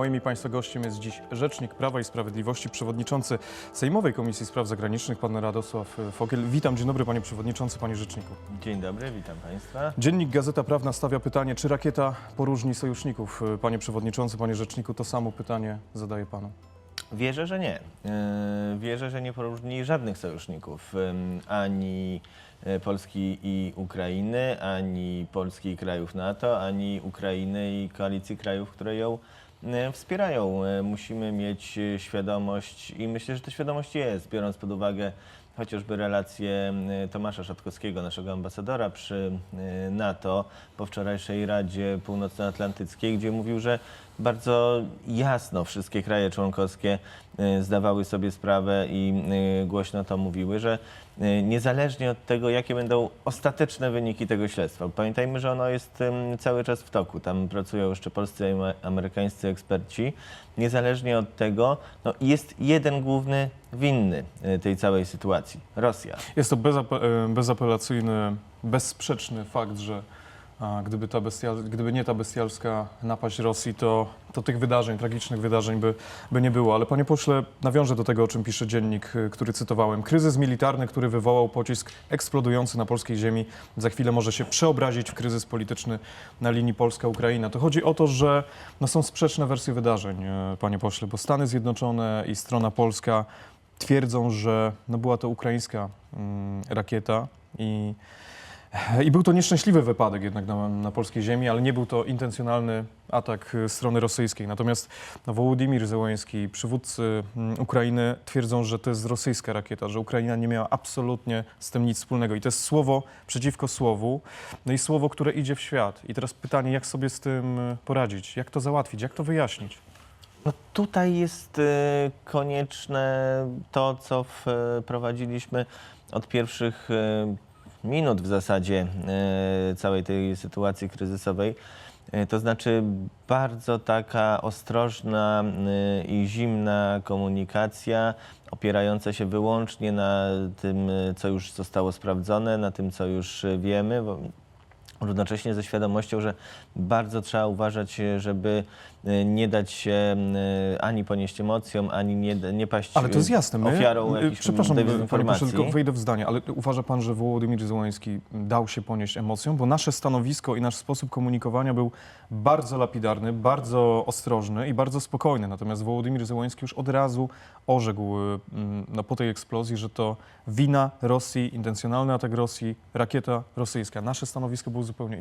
Moim i Państwa gościem jest dziś Rzecznik Prawa i Sprawiedliwości, przewodniczący Sejmowej Komisji Spraw Zagranicznych, pan Radosław Fogiel. Witam, dzień dobry panie przewodniczący, panie rzeczniku. Dzień dobry, witam Państwa. Dziennik Gazeta Prawna stawia pytanie, czy rakieta poróżni sojuszników? Panie przewodniczący, panie rzeczniku, to samo pytanie zadaję panu. Wierzę, że nie. Yy, Wierzę, że nie poróżni żadnych sojuszników, ani e, Polski i Ukrainy, ani Polski i krajów NATO, ani Ukrainy i koalicji krajów, które ją e, wspierają. E, Musimy mieć e, świadomość i myślę, że ta świadomość jest, biorąc pod uwagę chociażby relacje e, Tomasza Szatkowskiego, naszego ambasadora przy e, NATO po wczorajszej Radzie Północnoatlantyckiej, gdzie mówił, że bardzo jasno wszystkie kraje członkowskie e, zdawały sobie sprawę i e, głośno to mówiły, że e, niezależnie od tego, jakie będą ostateczne wyniki tego śledztwa, pamiętajmy, że ono jest cały czas w toku, tam pracują jeszcze polscy i ame- amerykańscy eksperci, niezależnie od tego no, jest jeden główny winny tej całej sytuacji, Rosja. Jest to bezape- bezapelacyjny, bezsprzeczny fakt, że gdyby, ta bestial, gdyby nie ta bestialska napaść Rosji, to, to tych wydarzeń, tragicznych wydarzeń by, by nie było. Ale panie pośle, nawiążę do tego, o czym pisze dziennik, y, który cytowałem. Kryzys militarny, który wywołał pocisk eksplodujący na polskiej ziemi, za chwilę może się przeobrazić w kryzys polityczny na linii Polska-Ukraina. To chodzi o to, że no, są sprzeczne wersje wydarzeń, y, panie pośle, bo Stany Zjednoczone i strona polska twierdzą, że no, była to ukraińska mm, rakieta i i był to nieszczęśliwy wypadek jednak na, na polskiej ziemi, ale nie był to intencjonalny atak y, strony rosyjskiej. Natomiast no, Wołodymir Zełański, przywódcy mm, Ukrainy twierdzą, że to jest rosyjska rakieta, że Ukraina nie miała absolutnie z tym nic wspólnego. I to jest słowo przeciwko słowu, no i słowo, które idzie w świat. I teraz pytanie, jak sobie z tym y, poradzić? Jak to załatwić? Jak to wyjaśnić? No tutaj jest e, konieczne to, co wprowadziliśmy od pierwszych minut w zasadzie e, całej tej sytuacji kryzysowej. E, To znaczy bardzo taka ostrożna e, i zimna komunikacja, opierająca się wyłącznie na tym, co już zostało sprawdzone, na tym, co już wiemy. Równocześnie ze świadomością, że bardzo trzeba uważać, e, żeby e, nie dać się e, ani ponieść emocjom, ani nie, nie paść Ale to jest jasne. My, ofiarą jakichś Przepraszam, dezinformacji. tylko wejdę w zdanie, ale uważa pan, że Wołodymir Zełański dał się ponieść emocjom? Bo nasze stanowisko i nasz sposób komunikowania był bardzo lapidarny, bardzo ostrożny i bardzo spokojny. Natomiast Wołodymir Zełański już od razu orzekł no, po tej eksplozji, że to wina Rosji, intencjonalny atak Rosji, rakieta rosyjska. Nasze stanowisko było zupełnie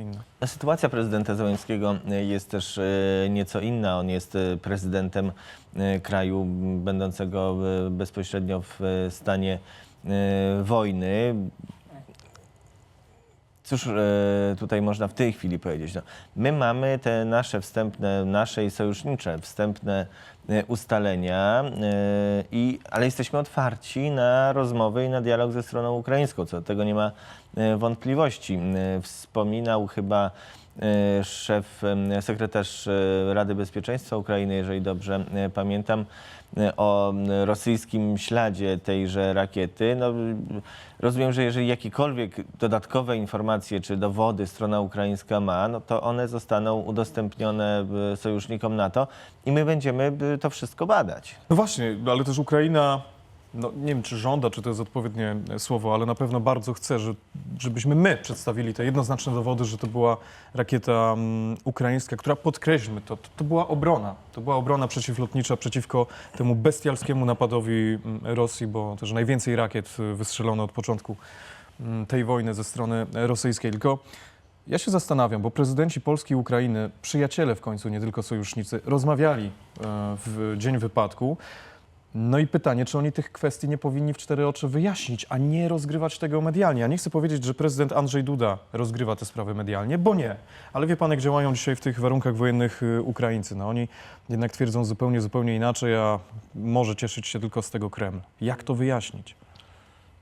Sytuacja prezydenta Zełańskiego e, jest też e, nieco inna. On jest e, prezydentem e, kraju będącego bezpośrednio w stanie wojny. Cóż e, tutaj można w tej chwili powiedzieć? No, my mamy te nasze wstępne, nasze i sojusznicze wstępne e, ustalenia, e, i, ale jesteśmy otwarci na rozmowy i na dialog ze stroną ukraińską, co do tego nie ma e, wątpliwości. E, Wspominał chyba szef, e, sekretarz e, Rady Bezpieczeństwa Ukrainy, jeżeli dobrze e, pamiętam, e, o rosyjskim śladzie tejże rakiety. No, rozumiem, że jeżeli jakiekolwiek dodatkowe informacje czy dowody strona ukraińska ma, no to one zostaną udostępnione e, sojusznikom NATO i my będziemy e, to wszystko badać. No właśnie, ale też Ukraina, no nie wiem czy żąda, czy to jest odpowiednie e, słowo, ale na pewno bardzo chce, że, żebyśmy my przedstawili te jednoznaczne dowody, że to była rakieta mm, ukraińska, która podkreślmy to, to, to była obrona. To była obrona przeciwlotnicza przeciwko temu bestialskiemu napadowi mm, Rosji, bo też najwięcej rakiet y, wystrzelono od początku mm, tej wojny ze strony e, rosyjskiej. Tylko ja się zastanawiam, bo prezydenci Polski i Ukrainy, przyjaciele w końcu, nie tylko sojusznicy, rozmawiali e, w dzień wypadku. No i pytanie, czy oni tych kwestii nie powinni w cztery oczy wyjaśnić, a nie rozgrywać tego medialnie. Ja nie chcę powiedzieć, że prezydent Andrzej Duda rozgrywa te sprawy medialnie, bo nie. Ale wie pan, jak działają dzisiaj w tych warunkach wojennych y, Ukraińcy. No oni jednak twierdzą zupełnie, zupełnie inaczej, a może cieszyć się tylko z tego Kreml. Jak to wyjaśnić?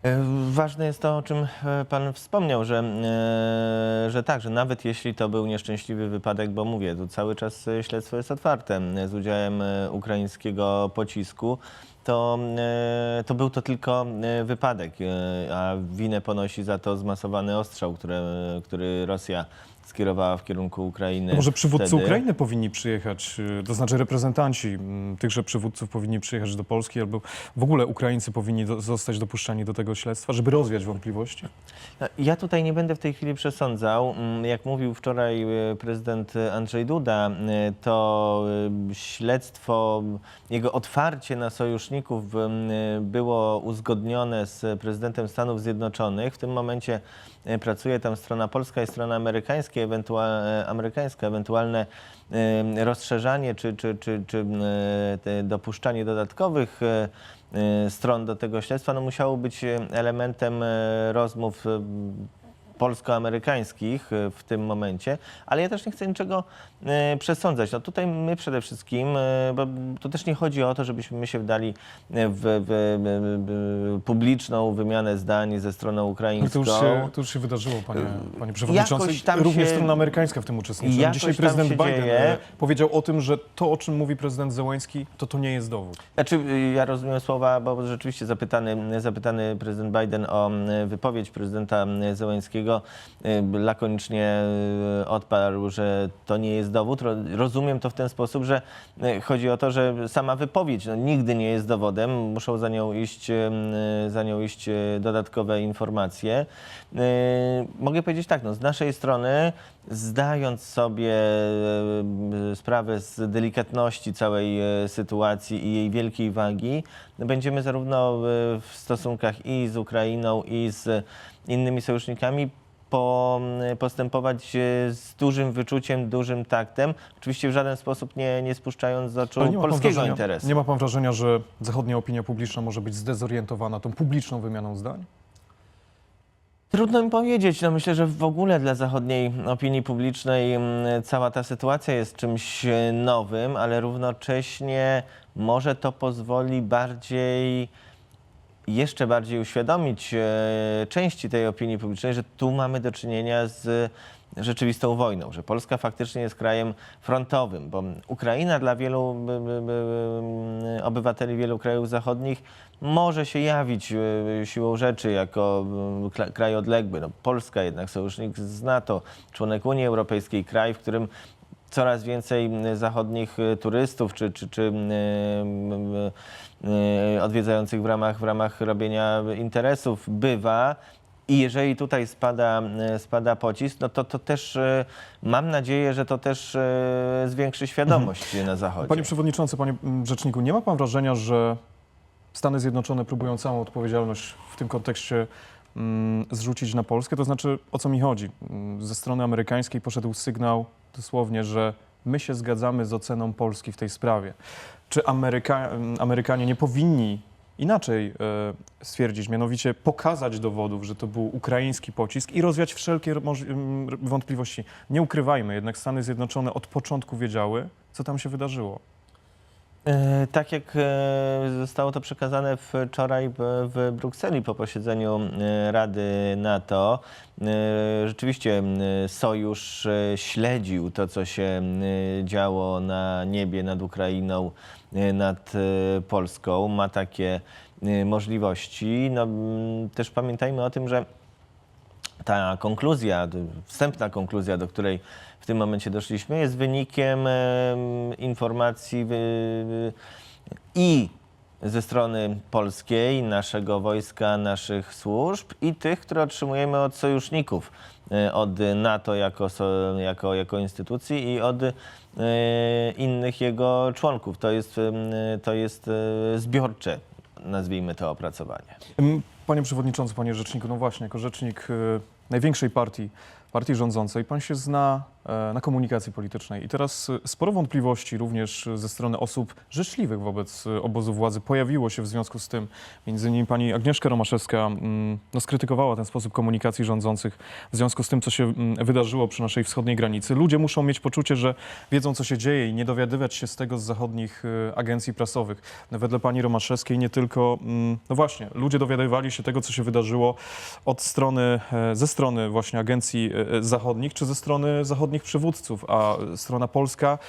E, Ważne jest to, o czym e, Pan wspomniał, że, e, że tak, że nawet jeśli to był nieszczęśliwy wypadek, bo mówię, tu cały czas śledztwo jest otwarte z udziałem ukraińskiego pocisku, to, e, to był to tylko e, wypadek, e, a winę ponosi za to zmasowany ostrzał, które, który Rosja skierowała w kierunku Ukrainy. Może przywódcy wtedy. Ukrainy powinni przyjechać, to znaczy reprezentanci tychże przywódców powinni przyjechać do Polski, albo w ogóle Ukraińcy powinni do, zostać dopuszczani do tego śledztwa, żeby rozwiać wątpliwości. No, Ja tutaj nie będę w tej chwili przesądzał. Jak mówił wczoraj prezydent Andrzej Duda, to śledztwo, jego otwarcie na sojuszników m, było uzgodnione z prezydentem Stanów Zjednoczonych. W tym momencie e, pracuje tam strona polska i strona amerykańska, ewentualne, amerykańska, ewentualne rozszerzanie czy, czy, czy, czy dopuszczanie dodatkowych stron do tego śledztwa no musiało być elementem rozmów polsko-amerykańskich e, w tym momencie, ale ja też nie chcę niczego e, przesądzać. No tutaj my przede wszystkim, e, bo to też nie chodzi o to, żebyśmy my się wdali w, w, publiczną wymianę zdań ze stroną ukraińską. to, już się, to już się wydarzyło, panie, panie przewodniczący. Również się- strona amerykańska w tym uczestniczy. Dzisiaj prezydent Biden dzieje. e, powiedział o tym, że to, o czym mówi prezydent Zełenski, to to nie jest dowód. Znaczy, y, ja rozumiem słowa, bo rzeczywiście zapytany, zapytany prezydent Biden o y, wypowiedź prezydenta y, Zełenskiego, y, lakonicznie y, odparł, że to nie jest dowód. Ro- Rozumiem to w ten sposób, że y, chodzi o to, że sama wypowiedź no, nigdy nie jest dowodem. Muszą za nią iść, za nią iść dodatkowe informacje. Y, Mogę powiedzieć tak, no, z naszej strony, zdając sobie y, sprawę z delikatności całej y, sytuacji i jej wielkiej wagi, będziemy zarówno w stosunkach i z Ukrainą, i z innymi sojusznikami po, postępować z dużym wyczuciem, dużym taktem, oczywiście w żaden sposób nie, nie spuszczając z oczu polskiego wrażenia, interesu. nie ma pan wrażenia, że zachodnia opinia publiczna może być zdezorientowana tą publiczną wymianą zdań? Trudno mi powiedzieć. No myślę, że w ogóle dla zachodniej opinii publicznej mm, cała ta sytuacja jest czymś e, nowym, ale równocześnie może to pozwoli bardziej, jeszcze bardziej uświadomić e, części tej opinii publicznej, że tu mamy do czynienia z rzeczywistą wojną, że Polska faktycznie jest krajem frontowym, bo Ukraina dla wielu obywateli wielu krajów zachodnich może się jawić e, siłą rzeczy jako kla- kraj odległy. No, Polska jednak sojusznik z NATO, członek Unii Europejskiej, kraj, w którym coraz więcej zachodnich e, turystów czy, czy, czy e, odwiedzających w ramach, w ramach robienia interesów bywa. I jeżeli tutaj spada, e, spada pocisk, no to, to też e, mam nadzieję, że to też e, zwiększy świadomość na Zachodzie. Panie przewodniczący, panie rzeczniku, nie ma pan wrażenia, że Stany Zjednoczone próbują całą odpowiedzialność w tym kontekście mm, zrzucić na Polskę? To znaczy, o co mi chodzi? Mm, Ze strony amerykańskiej poszedł sygnał dosłownie, że my się zgadzamy z oceną Polski w tej sprawie. Czy Ameryka, Amerykanie nie powinni inaczej e, stwierdzić, mianowicie pokazać dowodów, że to był ukraiński pocisk i rozwiać wszelkie wątpliwości? Nie ukrywajmy, jednak Stany Zjednoczone od początku wiedziały, co tam się wydarzyło. E, Tak jak e, zostało to przekazane wczoraj w- Brukseli po posiedzeniu e, Rady NATO, rzeczywiście Sojusz śledził to, co się działo na niebie nad Ukrainą, nad Polską, ma takie możliwości. No, też pamiętajmy o tym, że ta konkluzja, wstępna konkluzja, do której tym momencie doszliśmy, jest wynikiem em, informacji i ze strony polskiej, naszego wojska, naszych służb i tych, które otrzymujemy od sojuszników, e, od NATO jako, jako, jako instytucji i od e, innych jego członków. To jest, to jest e, zbiorcze, nazwijmy to opracowanie. Panie Przewodniczący, Panie Rzeczniku, no właśnie, jako rzecznik największej partii, partii rządzącej, Pan się zna e, na komunikacji politycznej i teraz y, sporo wątpliwości również y, ze strony osób życzliwych wobec obozu władzy pojawiło się w związku z tym. Między innymi pani Agnieszka Romaszewska mm, no, skrytykowała ten sposób komunikacji rządzących w związku z tym, co się mm, wydarzyło przy naszej wschodniej granicy. Ludzie muszą mieć poczucie, że wiedzą, co się dzieje i nie dowiadywać się z tego z zachodnich agencji prasowych. Wedle pani Romaszewskiej nie tylko, mm, no właśnie, ludzie dowiadywali się tego, co się wydarzyło od strony, e, ze strony właśnie agencji e, zachodnich, czy ze strony zachodnich przywódców, a strona polska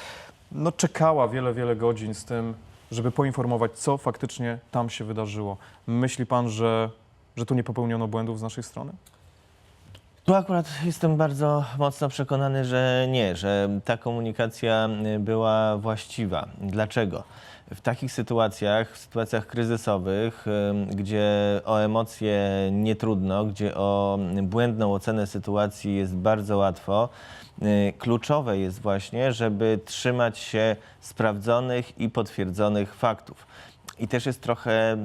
no, czekała wiele, wiele godzin z tym, żeby poinformować, co faktycznie tam się wydarzyło. Myśli pan, że, że tu nie popełniono błędów z naszej strony? Tu akurat jestem bardzo mocno przekonany, że nie, że ta komunikacja y, była właściwa. Dlaczego? W takich sytuacjach, w sytuacjach kryzysowych, y, gdzie o emocje nie trudno, gdzie o błędną ocenę sytuacji jest bardzo łatwo, y, kluczowe jest właśnie, żeby trzymać się sprawdzonych i potwierdzonych faktów. I też jest trochę,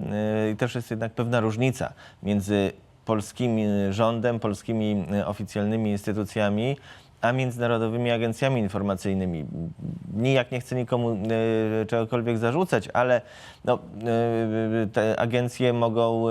też jest jednak pewna różnica między polskim rządem, polskimi y, oficjalnymi instytucjami, a międzynarodowymi agencjami informacyjnymi. Nijak nie chcę nikomu y, czegokolwiek zarzucać, ale no, y, te agencje mogą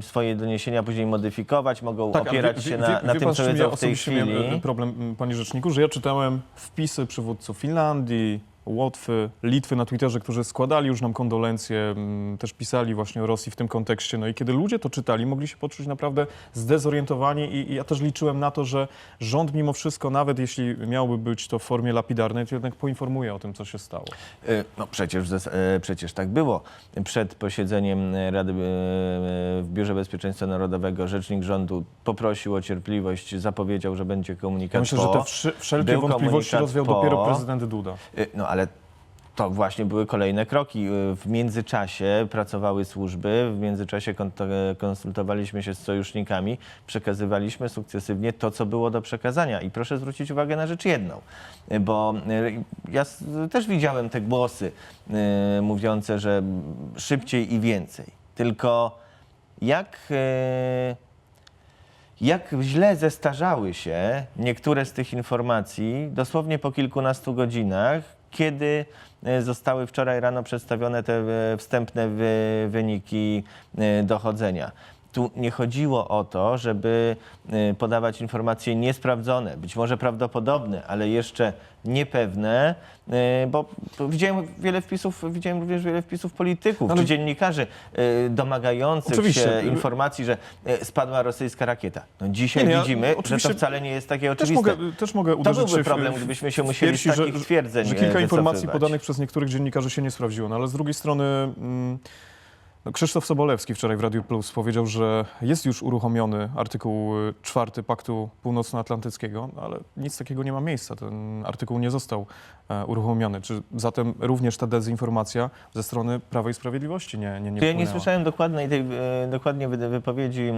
swoje doniesienia później modyfikować, mogą Tak, opierać wie- się na, wie- na wie tym, pan, co wiedzą ja w tej miałem, chwili. problem, panie rzeczniku, że ja czytałem wpisy przywódców Finlandii, Łotwy, Litwy na Twitterze, którzy składali już nam kondolencje, m, też pisali właśnie o Rosji w tym kontekście. No i kiedy ludzie to czytali, mogli się poczuć naprawdę zdezorientowani i, i ja też liczyłem na to, że rząd mimo wszystko, nawet jeśli miałby być to w formie lapidarnej, to jednak poinformuje o tym, co się stało. E, No przecież, e, przecież tak było. Przed posiedzeniem Rady e, w Biurze Bezpieczeństwa Narodowego rzecznik rządu poprosił o cierpliwość, zapowiedział, że będzie komunikat Ja myślę, po. że te wszelkie wątpliwości rozwiał po. dopiero prezydent Duda. No ale to właśnie były kolejne kroki. E, W międzyczasie pracowały służby, w międzyczasie konsultowaliśmy się z sojusznikami, przekazywaliśmy sukcesywnie to, co było do przekazania. I proszę zwrócić uwagę na rzecz jedną, e, bo e, ja też widziałem te głosy mówiące, że szybciej i więcej. Tylko jak. jak źle zestarzały się niektóre z tych informacji dosłownie po kilkunastu godzinach, kiedy e, zostały wczoraj rano przedstawione te e, wstępne wy, wyniki e, dochodzenia. Tu nie chodziło o to, żeby e, podawać informacje niesprawdzone, być może prawdopodobne, ale jeszcze niepewne, e, bo widziałem wiele wpisów, widziałem również wiele wpisów polityków Ale- czy dziennikarzy e, domagających Oczywiście. się informacji, że e, spadła rosyjska rakieta. No dzisiaj Nie, nie, ja- widzimy, że to wcale nie jest takie Też oczywiste. mogę, też mogę To uderzyć byłby się w- problem, gdybyśmy się musieli z piersi, takich twierdzeń, Że e, kilka informacji wycofywać. podanych przez niektórych dziennikarzy się nie sprawdziło, no ale z drugiej strony mm, no Krzysztof Sobolewski wczoraj w Radiu Plus powiedział, że jest już uruchomiony artykuł y, czwarty Paktu Północnoatlantyckiego, no ale nic takiego nie ma miejsca. Ten artykuł nie został e, uruchomiony. Czy zatem również ta dezinformacja ze strony Prawa i Sprawiedliwości nie, nie, nie ja nie wpłynęła? słyszałem dokładnej tej, e, dokładnie wy- wypowiedzi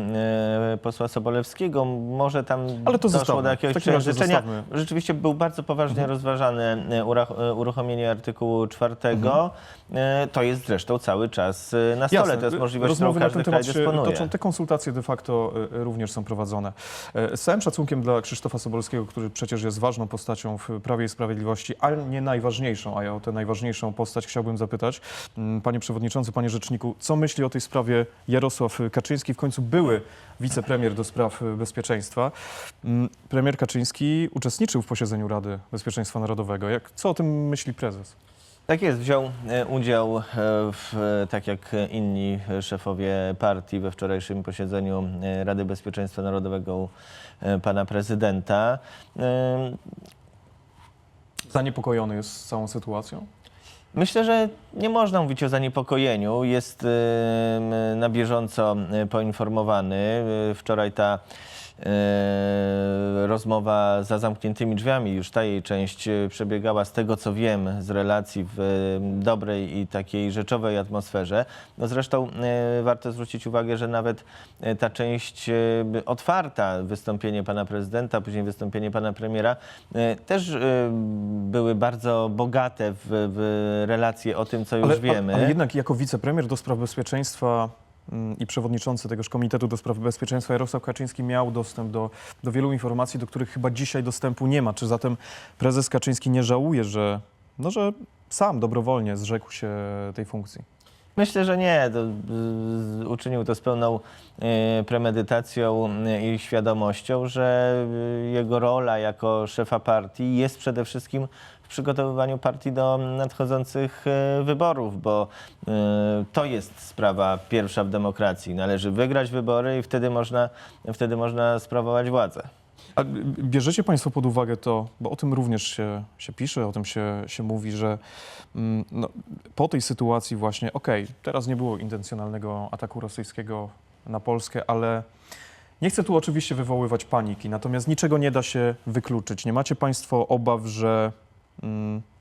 e, posła Sobolewskiego. Może tam Ale to doszło zostawmy. do W jakiegoś takim razie przejęzyczenia. zostawmy. Rzeczywiście był bardzo poważnie Mhm. e, ura- e, uruchomienie artykułu czwartego. E, To jest zresztą cały czas e, na stole. Jasne. To jest możliwość, Rozmowy którą na ten temat dysponuje. toczą. Te konsultacje de facto y, również są prowadzone. E, Z całym szacunkiem dla Krzysztofa Sobolskiego, który przecież jest ważną postacią w Prawie i Sprawiedliwości, ale nie najważniejszą, a ja o tę najważniejszą postać chciałbym zapytać. Mm, Panie Przewodniczący, Panie Rzeczniku, co myśli o tej sprawie Jarosław Kaczyński, w końcu były wicepremier do spraw y, bezpieczeństwa. Mm, Premier Kaczyński uczestniczył w posiedzeniu Rady Bezpieczeństwa Narodowego. Jak, co o tym myśli prezes? Tak jest, wziął e, udział, e, w, tak jak inni szefowie partii we wczorajszym posiedzeniu e, Rady Bezpieczeństwa Narodowego pana prezydenta. Zaniepokojony jest całą sytuacją? Myślę, że nie można mówić o zaniepokojeniu. Jest na bieżąco poinformowany. Wczoraj ta rozmowa za zamkniętymi drzwiami, już ta jej część e, przebiegała z tego co wiem z relacji w e, dobrej i takiej rzeczowej atmosferze. No zresztą warto zwrócić uwagę, że nawet ta część otwarta, wystąpienie pana prezydenta, później wystąpienie pana premiera, też były bardzo bogate w, w relacje o tym, co już ale, wiemy. Ale jednak jako wicepremier do spraw bezpieczeństwa i przewodniczący tegoż Komitetu do Spraw Bezpieczeństwa Jarosław Kaczyński miał dostęp do, do wielu informacji, do których chyba dzisiaj dostępu nie ma. Czy zatem prezes Kaczyński nie żałuje, że, no, że sam dobrowolnie zrzekł się tej funkcji? Myślę, że nie. To, y, uczynił to z pełną y, premedytacją y, i świadomością, że y, jego rola jako szefa partii jest przede wszystkim przygotowywaniu partii do nadchodzących y, wyborów, bo y, to jest sprawa pierwsza w demokracji. Należy wygrać wybory i wtedy można, wtedy można sprawować władzę. A bierzecie Państwo pod uwagę to, bo o tym również się, się pisze, o tym się, się mówi, że mm, no, po tej sytuacji właśnie, okej, teraz nie było intencjonalnego ataku rosyjskiego na Polskę, ale Nie chcę tu oczywiście wywoływać paniki, natomiast niczego nie da się wykluczyć. Nie macie Państwo obaw, że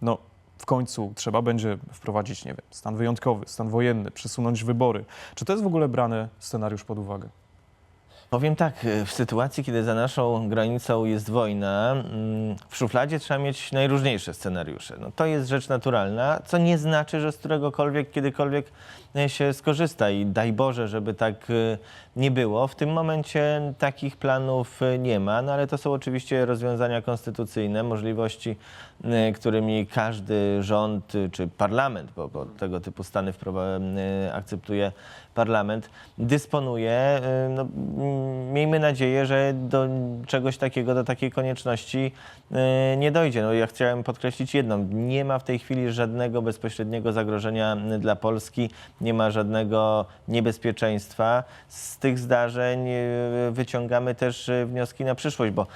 no, w końcu trzeba będzie wprowadzić, nie wiem, stan wyjątkowy, stan wojenny, przesunąć wybory. Czy to jest w ogóle brany scenariusz pod uwagę? Powiem tak, w sytuacji, kiedy za naszą granicą jest wojna, mm, w szufladzie trzeba mieć najróżniejsze scenariusze. No, to jest rzecz naturalna, co nie znaczy, że z któregokolwiek, kiedykolwiek e, się skorzysta i daj Boże, żeby tak e, nie było. W tym momencie takich planów e, nie ma, no ale to są oczywiście rozwiązania konstytucyjne, możliwości, e, którymi każdy rząd czy parlament, bo, bo tego typu stany akceptuje parlament, dysponuje. No, mm, miejmy nadzieję, że do czegoś takiego, do takiej konieczności nie dojdzie. No, ja chciałem podkreślić jedno. Nie ma w tej chwili żadnego bezpośredniego zagrożenia dla Polski, nie ma żadnego niebezpieczeństwa. Z tych zdarzeń e, wyciągamy też e, wnioski na przyszłość, bo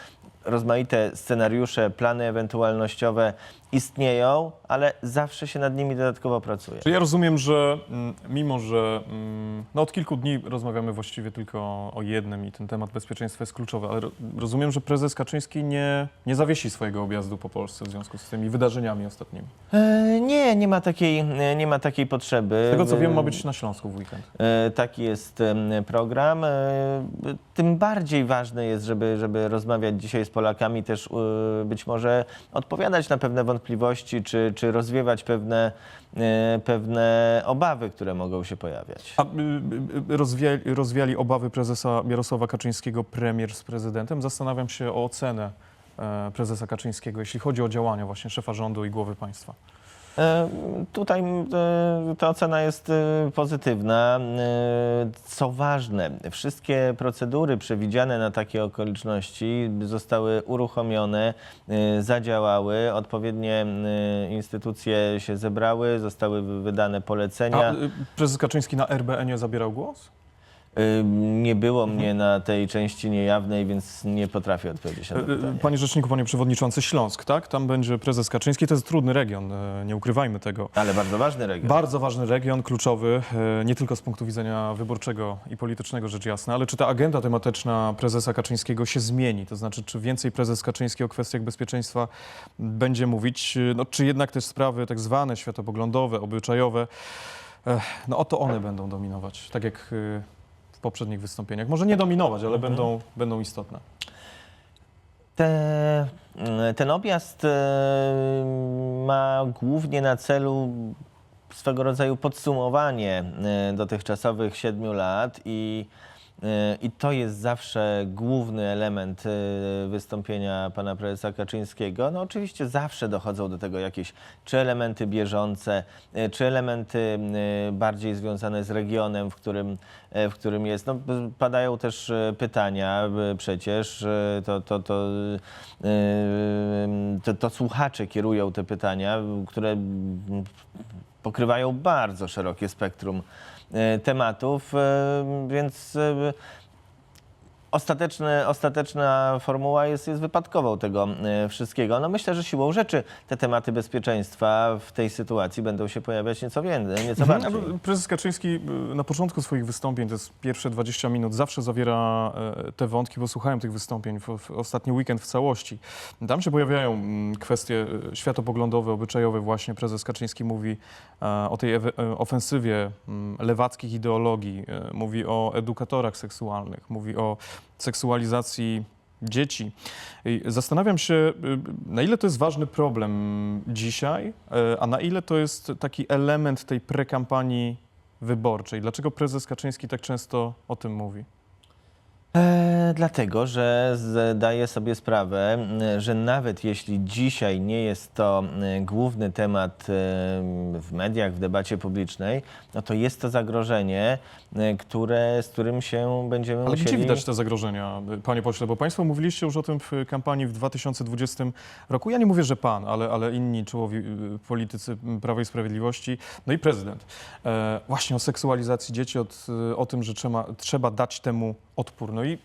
rozmaite scenariusze, plany ewentualnościowe istnieją, ale zawsze się nad nimi dodatkowo pracuje. Czy ja rozumiem, że mm, mimo, że mm, no od kilku dni rozmawiamy właściwie tylko o jednym i ten temat bezpieczeństwa jest kluczowy, ale ro- rozumiem, że prezes Kaczyński nie, nie zawiesi swojego objazdu po Polsce w związku z tymi wydarzeniami ostatnimi. E, Nie, nie ma takiej, e, nie ma takiej potrzeby. Z tego co wiem, ma E, być na Śląsku w weekend. E, Taki jest em, program. E, Tym bardziej ważne jest, żeby, żeby rozmawiać dzisiaj z Polakami, też e, być może odpowiadać na pewne wątpliwości, czy, czy rozwiewać pewne, e, pewne obawy, które mogą się pojawiać. A y, y, rozwiali, rozwiali obawy prezesa Jarosława Kaczyńskiego premier z prezydentem. Zastanawiam się o ocenę e, prezesa Kaczyńskiego, jeśli chodzi o działania właśnie szefa rządu i głowy państwa. E, Tutaj e, ta ocena jest e, pozytywna. Co ważne, wszystkie procedury przewidziane na takie okoliczności zostały uruchomione, zadziałały, odpowiednie instytucje się zebrały, zostały wy- wydane A polecenia. y, prezes Kaczyński na RBN-ie zabierał głos? Nie było mnie na tej części niejawnej, więc nie potrafię odpowiedzieć na to E, e, pytanie. Panie Rzeczniku, Panie Przewodniczący, Śląsk, tak? Tam będzie prezes Kaczyński. To jest trudny region, e, nie ukrywajmy tego. Ale bardzo ważny region. Bardzo ważny region, kluczowy, nie tylko z punktu widzenia wyborczego i politycznego, rzecz jasna, ale czy ta agenda tematyczna prezesa Kaczyńskiego się zmieni? To znaczy, czy więcej prezes Kaczyński o kwestiach bezpieczeństwa będzie mówić, no, czy jednak te sprawy tak zwane światopoglądowe, obyczajowe, no oto one będą dominować, tak jak w poprzednich wystąpieniach. Może nie dominować, ale będą, będą istotne. Te, ten objazd e, ma głównie na celu swego rodzaju podsumowanie e, dotychczasowych siedmiu lat i, i to jest zawsze główny element e, wystąpienia pana prezesa Kaczyńskiego. No oczywiście zawsze dochodzą do tego jakieś czy elementy bieżące, e, czy elementy bardziej związane z regionem, w którym, w którym jest. No, padają też pytania przecież, to, to, to, to, to słuchacze kierują te pytania, które mm, pokrywają bardzo szerokie spektrum tematów, e, więc e, ostateczny, ostateczna formuła jest, jest wypadkową tego e, wszystkiego. No myślę, że siłą rzeczy te tematy bezpieczeństwa w tej sytuacji będą się pojawiać nieco więcej, nieco Mhm. bardziej. Prezes Kaczyński y, na początku swoich wystąpień, to jest pierwsze 20 minut, zawsze zawiera e, te wątki, bo słuchałem tych wystąpień w, w ostatni weekend w całości. Tam się pojawiają mm, kwestie e, światopoglądowe, obyczajowe właśnie. Prezes Kaczyński mówi e, o tej e, ofensywie mm, lewackich ideologii, e, mówi o edukatorach seksualnych, mówi o seksualizacji dzieci. Zastanawiam się, y, na ile to jest ważny problem dzisiaj, y, a na ile to jest taki element tej prekampanii wyborczej. Dlaczego prezes Kaczyński tak często o tym mówi? E, dlatego, że zdaję sobie sprawę, m, że nawet jeśli dzisiaj nie jest to m, główny temat em, w mediach, w debacie publicznej, no to jest to zagrożenie, które, z którym się będziemy Ale musieli... gdzie widać te zagrożenia, panie pośle? Bo państwo mówiliście już o tym w kampanii w 2020 roku. Ja nie mówię, że pan, ale, ale inni czołowi politycy Prawa i Sprawiedliwości, no i prezydent. E, właśnie o seksualizacji dzieci, od, o tym, że trzeba, trzeba dać temu odpór. No i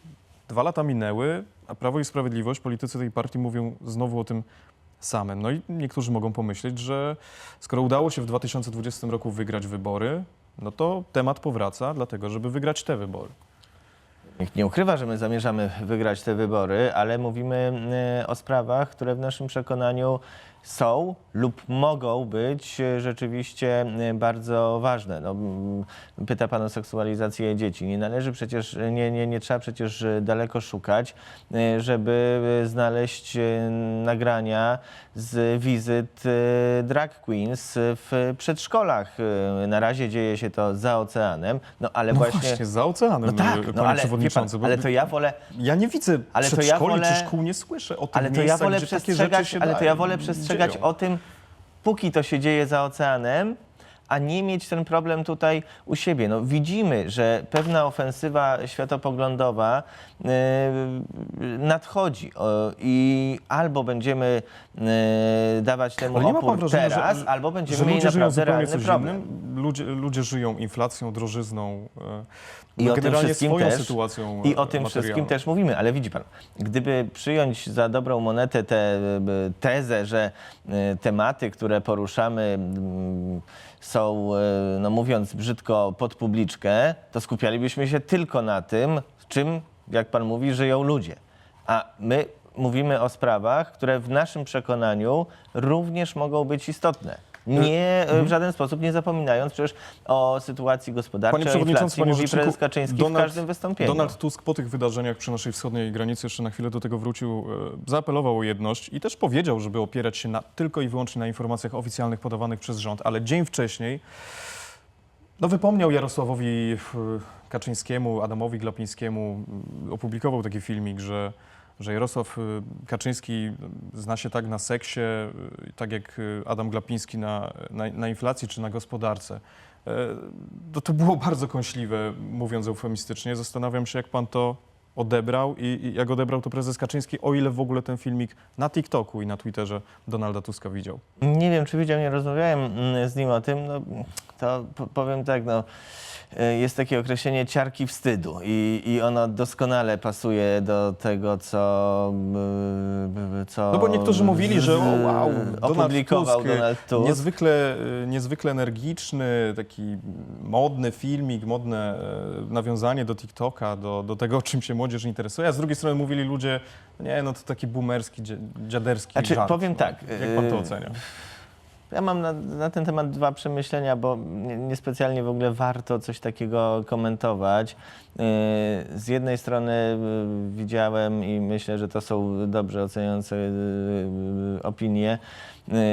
dwa lata minęły, a Prawo i Sprawiedliwość, politycy tej partii mówią znowu o tym samym. No i niektórzy mogą pomyśleć, że skoro udało się w 2020 roku wygrać wybory, no to temat powraca, dlatego żeby wygrać te wybory. Nikt nie ukrywa, że my zamierzamy wygrać te wybory, ale mówimy e, o sprawach, które w naszym przekonaniu są lub mogą być e, rzeczywiście e, bardzo ważne. No, mm, pyta Pan o seksualizację dzieci. Nie należy przecież, nie, nie, nie trzeba przecież e, daleko szukać, żeby znaleźć nagrania z wizyt drag queens w przedszkolach. Na razie dzieje się to za oceanem, no ale No właśnie... właśnie, za oceanem, No tak, panie no ale, pan, przewodniczący. bo ale to ja wolę, Ja nie widzę Ale to ja wolę- czy szkół, nie słyszę o tych ale to ja miejscach, wolę gdzie takie przestrzegać, rzeczy się ale to da- ja wolę przestrzegać dzieją. o tym, póki to się dzieje za oceanem, a nie mieć ten problem tutaj u siebie. No, widzimy, że pewna ofensywa światopoglądowa yy, nadchodzi i albo będziemy yy, dawać temu Ale nie ma opór wrażenia, że- teraz, albo będziemy że mieli naprawdę realny problem. innym. Ludzie, ludzie żyją inflacją, drożyzną, e, I o tym wszystkim też, sytuacją I e, o tym materialną. wszystkim też mówimy, ale widzi pan, gdyby przyjąć za dobrą monetę tę e, tezę, że tematy, które poruszamy, są, e, no mówiąc brzydko, pod publiczkę, to skupialibyśmy się tylko na tym, czym, jak pan mówi, żyją ludzie. A my mówimy o sprawach, które w naszym przekonaniu również mogą być istotne. Nie, e, w żaden sposób nie zapominając przecież o sytuacji gospodarczej, Panie inflacji, panie mówi prezes Kaczyński w każdym wystąpieniu. Donald Tusk po tych wydarzeniach przy naszej wschodniej granicy jeszcze na chwilę do tego wrócił, e, zaapelował o jedność i też powiedział, żeby opierać się na, tylko i wyłącznie na informacjach oficjalnych podawanych przez rząd, ale dzień wcześniej no, wypomniał Jarosławowi e, Kaczyńskiemu, Adamowi Glapińskiemu, opublikował taki filmik, że, że Jarosław e, Kaczyński zna się tak na seksie, e, tak jak e, Adam Glapiński na, na, na inflacji czy na gospodarce. E, To, to było bardzo kąśliwe, mówiąc eufemistycznie. Zastanawiam się, jak pan to odebrał i, i jak odebrał to prezes Kaczyński, o ile w ogóle ten filmik na TikToku i na Twitterze Donalda Tuska widział. Nie wiem, czy widział, nie rozmawiałem mm, z nim o tym. No, to po- powiem tak, no, y, jest takie określenie ciarki wstydu i, i ono doskonale pasuje do tego, co, y, co No bo niektórzy mówili, że o wow, z- Donald opublikował Tusk, Donald Tusk. Niezwykle, niezwykle energiczny, taki modny filmik, modne e, nawiązanie do TikToka, do, do tego, czym się młodzież interesuje, a z drugiej strony mówili ludzie, nie no to taki boomerski, dzia- dziaderski Znaczy, żart. powiem No, tak, Jak pan to ocenia? Ja mam na, na ten temat dwa przemyślenia, bo nie- niespecjalnie w ogóle warto coś takiego komentować. Yy, Z jednej strony yy, widziałem i myślę, że to są dobrze oceniające yy, opinie,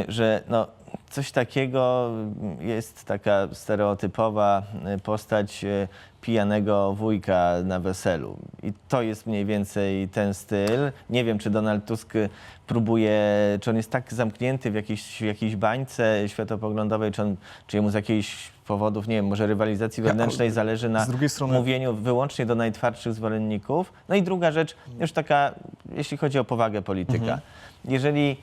że no, coś takiego jest taka stereotypowa yy, postać yy, pijanego wujka na weselu. I to jest mniej więcej ten styl. Nie wiem, czy Donald Tusk próbuje, czy on jest tak zamknięty w jakiejś, w jakiejś bańce światopoglądowej, czy, on, czy jemu z jakichś powodów, nie wiem, może rywalizacji Ja, wewnętrznej ale zależy na strony- mówieniu wyłącznie do najtwardszych zwolenników. No i druga rzecz, już taka, jeśli chodzi o powagę polityka. Mhm. Jeżeli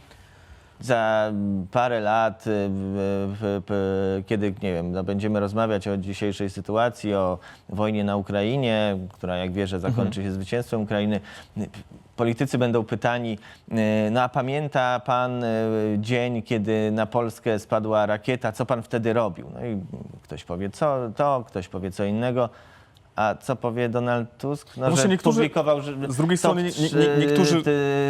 za parę lat, y, w, w, kiedy nie wiem, no będziemy rozmawiać o dzisiejszej sytuacji, o wojnie na Ukrainie, która jak wierzę zakończy się zwycięstwem Ukrainy, y, politycy będą pytani, y, no a pamięta pan y, dzień, kiedy na Polskę spadła rakieta, co pan wtedy robił? No i ktoś powie co to, ktoś powie co innego. A co powie Donald Tusk? No, właśnie że niektórzy- publikował że, z drugiej top strony nie- nie- niektórzy-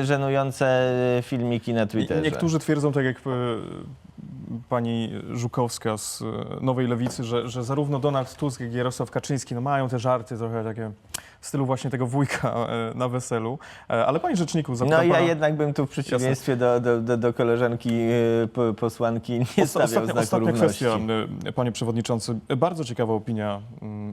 żenujące filmiki na Twitterze. Niektórzy twierdzą, tak jak e, pani Żukowska z e, Nowej Lewicy, że, że zarówno Donald Tusk, jak i Jarosław Kaczyński no, mają te żarty trochę takie w stylu właśnie tego wujka e, na weselu. E, Ale panie rzeczniku, No zapytam ja pana... jednak bym tu w przeciwieństwie do, do, do, do koleżanki po- posłanki nie stawiał Ostatnia, znaku ostatnia równości. kwestia, e, panie przewodniczący. E, Bardzo ciekawa opinia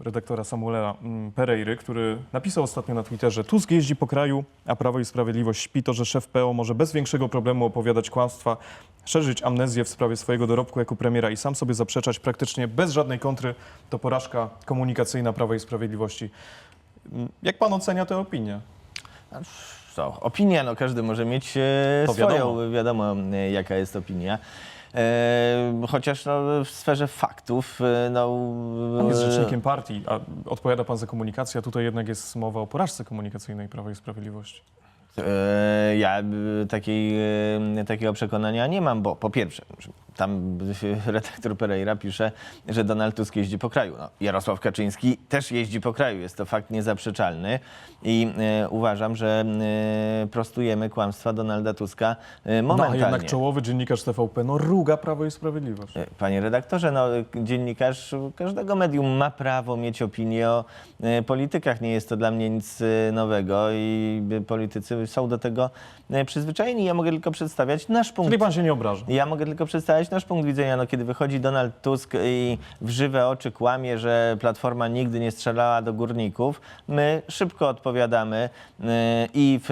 redaktora Samuela Pereiry, który napisał ostatnio na Twitterze Tusk jeździ po kraju, a Prawo i Sprawiedliwość śpi to, że szef PO może bez większego problemu opowiadać kłamstwa, szerzyć amnezję w sprawie swojego dorobku jako premiera i sam sobie zaprzeczać praktycznie bez żadnej kontry. To porażka komunikacyjna Prawa i Sprawiedliwości. Jak pan ocenia tę opinię? Co? Opinia, no każdy może mieć e, To swoją, wiadomo. wiadomo, e, jaka jest opinia. E, chociaż no, w sferze faktów, e, no... Pan jest e, rzecznikiem partii, a odpowiada pan za komunikację, a tutaj jednak jest mowa o porażce komunikacyjnej Prawa i Sprawiedliwości. E, Ja takiej, y, takiego przekonania nie mam, bo po pierwsze, tam redaktor Pereira pisze, że Donald Tusk jeździ po kraju. No, Jarosław Kaczyński też jeździ po kraju, jest to fakt niezaprzeczalny i y, uważam, że prostujemy kłamstwa Donalda Tuska y, No, a momentalnie. jednak czołowy dziennikarz TVP, no ruga Prawo i Sprawiedliwość. E, Panie redaktorze, no, dziennikarz każdego medium ma prawo mieć opinię o e, politykach. Nie jest to dla mnie nic e, nowego i e, politycy są do tego e, przyzwyczajeni. Ja mogę tylko przedstawiać nasz punkt Czyli pan się nie obraża. ja mogę tylko przedstawić nasz punkt widzenia. No, kiedy wychodzi Donald Tusk i w żywe oczy kłamie, że Platforma nigdy nie strzelała do górników, my szybko odpowiadamy y, i w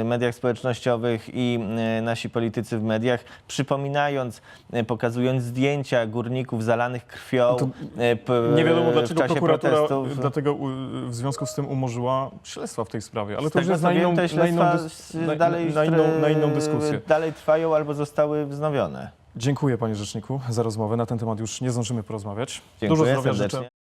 y, mediach społecznościowych, i nasi politycy w mediach, przypominając, pokazując zdjęcia górników zalanych krwią. To y, p- Nie wiadomo, dlaczego prokuratura protestów. dlatego w związku z tym umorzyła śledztwa w tej sprawie. Ale Z to już jest na inną, wiem, te na, inną, śledztwa na, dalej, na, inną, na inną dyskusję. dalej trwają albo zostały wznowione. Dziękuję panie rzeczniku za rozmowę. Na ten temat już nie zdążymy porozmawiać. Dziękuję Dużo zdrowia serdecznie. życzę.